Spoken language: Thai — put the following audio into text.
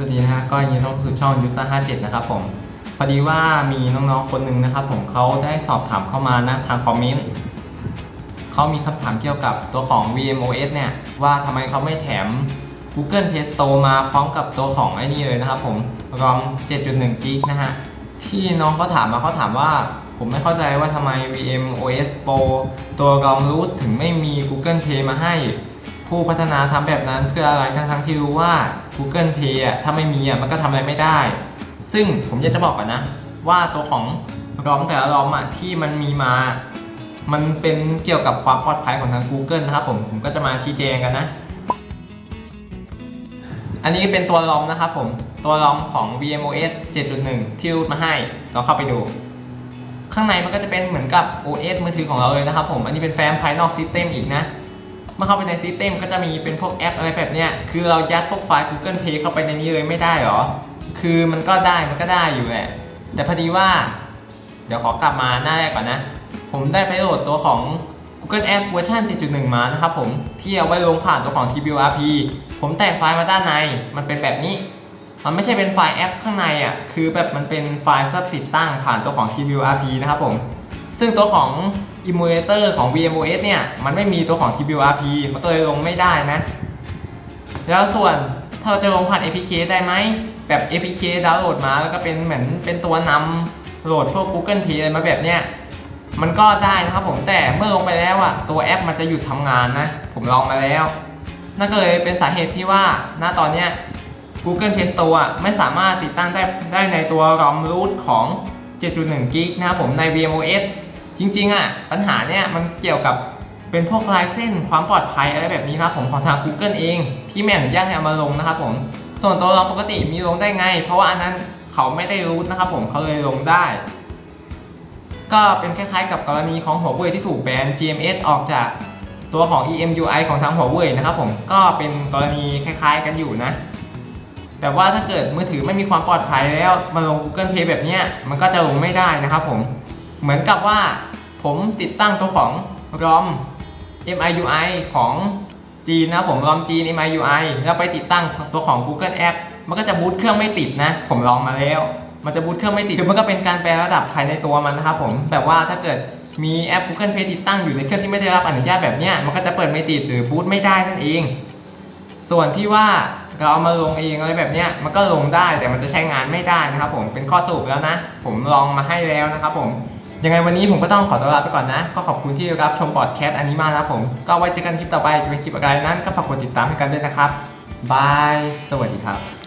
วัสดีนะฮะก็ยินดีต้อนรับสู่ช่องยูซ่า57 นะครับผม พอดีว่ามีน้องๆคนหนึ่งนะครับผมเขาได้สอบถามเข้ามานะทางคอมเมนต์เขามีคำถามเกี่ยวกับตัวของ VMOS เนี่ยว่าทำไมเขาไม่แถม Google Play Store มาพร้อมกับตัวของไอ้นี่เลยนะครับผม ROM 7.1 g b นะฮะที่น้องเขาถามมาเขาถามว่าผมไม่เข้าใจว่าทำไม VMOS Pro ตัว ROM root ถึงไม่มี Google Play มาให้ ผู้พัฒนาทำแบบนั้นเพื่ออะไรทั้งทั้งๆที่รู้ว่า Google Play อะถ้าไม่มีอะมันก็ทำอะไรไม่ได้ ซึ่งผมอยากจะบอกก่อนนะ ว่าตัวของรอมแต่ละรอมอะที่มันมีมา มันเป็นเกี่ยวกับความปลอดภัยของทาง Google นะครับผมผมก็จะมาชี้แจงกันนะ อันนี้เป็นตัวรอมนะครับผมตัวรอมของ VMOS 7.1 ที่รูดมาให้ลองเข้าไปดู ข้างในมันก็จะเป็นเหมือนกับ OS มือถือของเราเลยนะครับผมอันนี้เป็นแฟ้มภายนอกซิสเต็มอีกนะ มื่อเข้าไปในซิสเต็มก็จะมีเป็นพวกแอปอะไรแบบเนี้ย คือเรายัดพวกไฟล์ Google Play เข้าไปในนี้เลยไม่ได้หรอ คือมันก็ได้มันก็ได้อยู่แหละ แต่พอดีว่า เดี๋ยวขอกลับมาหน้าแรกก่อนนะ ผมได้ไปโหลดตัวของ Google App เวอร์ชัน7.1 มานะครับผม ที่เอาไว้ลงผ่านตัวของ TBRP ผมแตกไฟล์มาด้านใน มันเป็นแบบนี้ มันไม่ใช่เป็นไฟล์แอปข้างในอะ คือแบบมันเป็นไฟล์สำหรับติดตั้งผ่านตัวของ TBRP นะครับผม ซึ่งตัวของ emulator ของ VMOS เนี่ย มันไม่มีตัวของ TBRP มันก็เลยลงไม่ได้นะ แล้วส่วนถ้าเราจะลงผ่าน APK ได้ไหม แบบ APK ดาวน์โหลดมาแล้วก็เป็นเหมือนเป็นตัวนำโหลดพวก Google Play อะไรมาแบบเนี้ย มันก็ได้นะครับผมแต่เมื่อลงไปแล้วอะตัวแอปมันจะหยุดทำงานนะ ผมลองมาแล้ว นั่นก็เลยเป็นสาเหตุที่ว่าณตอนเนี้ย Google Play Store อะไม่สามารถติดตั้งได้ได้ในตัว ROM root ของ 7.1 g b นะครับผมใน VMOS จริงๆอะปัญหาเนี่ยมันเกี่ยวกับเป็นพวกลายเส้นความปลอดภัยอะไรแบบนี้นะครับผมของทาง Google เอง ที่ไม่อนุญาตให้เอามาลงนะครับผมส่วนตัวเราปกติมีลงได้ไง เพราะว่าอันนั้นเขาไม่ได้รูทนะครับผมเขาเลยลงได้ ก็เป็นคล้ายๆ กับกรณีของหัวเว่ยที่ถูกแบน GMS ออกจากตัวของ EMUI ของทางหัวเว่ยนะครับผมก็เป็นกรณีคล้าย ๆ กันอยู่นะ แต่ว่าถ้าเกิดมือถือไม่มีความปลอดภัยแล้วมาลง Google Play แบบเนี้ยมันก็จะลงไม่ได้นะครับผม เหมือนกับว่าผมติดตั้งตัวของ ROM MIUI ของจีนนะผม ROM จีน MIUI แล้วไปติดตั้งตัวของ Google App มันก็จะบูตเครื่องไม่ติดนะ ผมลองมาแล้ว มันจะบูตเครื่องไม่ติดคือมันก็เป็นการแปลระดับภายในตัวมันนะครับผมแบบว่าถ้าเกิดมีแอป Google Play ติดตั้งอยู่ในเครื่องที่ไม่ได้รับอนุญาตแบบเนี้ยมันก็จะเปิดไม่ติดหรือบูตไม่ได้นั่นเอง ส่วนที่ว่าเราเอามาลงเองอะไรแบบเนี้ยมันก็ลงได้แต่มันจะใช้งานไม่ได้นะครับผมเป็นข้อสรุปแล้วนะ ผมลองมาให้แล้วนะครับผม ยังไงวันนี้ผมก็ต้องขอตัวลาไปก่อนนะ ก็ขอบคุณที่รับชมบอดแคสต์อันนี้มากนะครับผม ก็ไว้เจอกันคลิปต่อไปจะเป็นคลิปอะไรนั้น ก็ฝากกดติดตามให้กันด้วยนะครับบายสวัสดีครับ